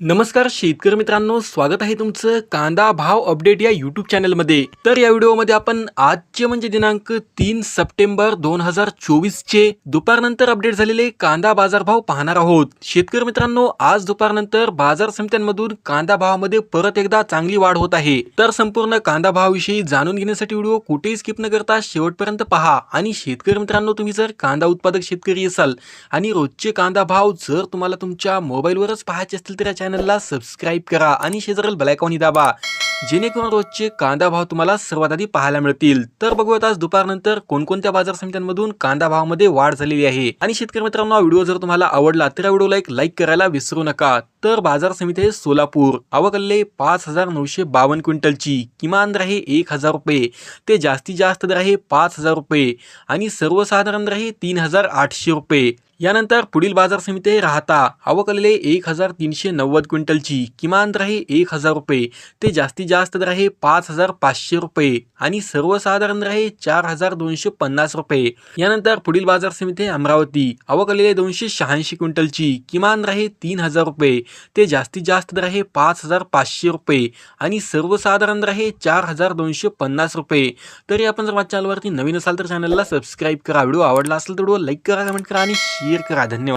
नमस्कार शेतकरी मित्रांनो स्वागत आहे तुमचं कांदा भाव अपडेट या यूट्यूब चॅनलमध्ये. तर या व्हिडिओमध्ये आपण आजचे म्हणजे दिनांक तीन सप्टेंबर दोन हजार चोवीसचे दुपारनंतर अपडेट झालेले कांदा बाजारभाव पाहणार आहोत. शेतकरी मित्रांनो आज दुपारनंतर बाजार समित्यांमधून कांदा भावामध्ये परत एकदा चांगली वाढ होत आहे. तर संपूर्ण कांदा भावाविषयी जाणून घेण्यासाठी व्हिडिओ कुठेही स्किप न करता शेवटपर्यंत पहा. आणि शेतकरी मित्रांनो तुम्ही जर कांदा उत्पादक शेतकरी असाल आणि रोजचे कांदा भाव जर तुम्हाला तुमच्या मोबाईलवरच पाहायचे असतील तर या चॅनलला सबस्क्राईब करा आणि शेजारील बेलायकॉनही दाबा. जेणेकरून रोजचे कांदा भाव तुम्हाला सर्वात आधी पाहायला मिळतील. तर बघूयात आज दुपारनंतर कोणकोणत्या बाजार समित्यांमधून कांदा भावामध्ये वाढ झालेली आहे. आणि शेतकरी मित्रांनो व्हिडिओ जर तुम्हाला आवडला तर व्हिडिओला एक लाईक करायला विसरू नका. तर बाजार समिती आहे सोलापूर. आवकल्ले पाच हजार नऊशे बावन्न क्विंटलची किमान दर आहे एक हजार रुपये. ते जास्तीत जास्त दर आहे पाच हजार रुपये. आणि सर्वसाधारण दर आहे तीन हजार आठशे रुपये. यानंतर पुढील बाजार समिती आहे राहता आवकलेले एक हजार तीनशे नव्वद क्विंटलची किमान दर आहे एक हजार रुपये. ते जास्तीत जास्त दर आहे पाच हजार पाचशे रुपये. आणि सर्वसाधारण दर आहे चार हजार दोनशे पन्नास रुपये. यानंतर पुढील बाजार समिती आहे अमरावती. आवकलेले दोनशे शहाऐंशी क्विंटलची किमान दर आहे तीन हजार रुपये. ते जास्तीत जास्त दर आहे पाच हजार पाचशे रुपये आणि सर्वसाधारण दर आहे चार हजार दोनशे पन्नास रुपये. तरी आपण जर माझ्या चॅनलवरती नवीन असाल तर चॅनलला सबस्क्राईब करा. व्हिडिओ आवडला असेल तर व्हिडिओ लाईक करा कमेंट करा आणि शेअर करा. धन्यवाद.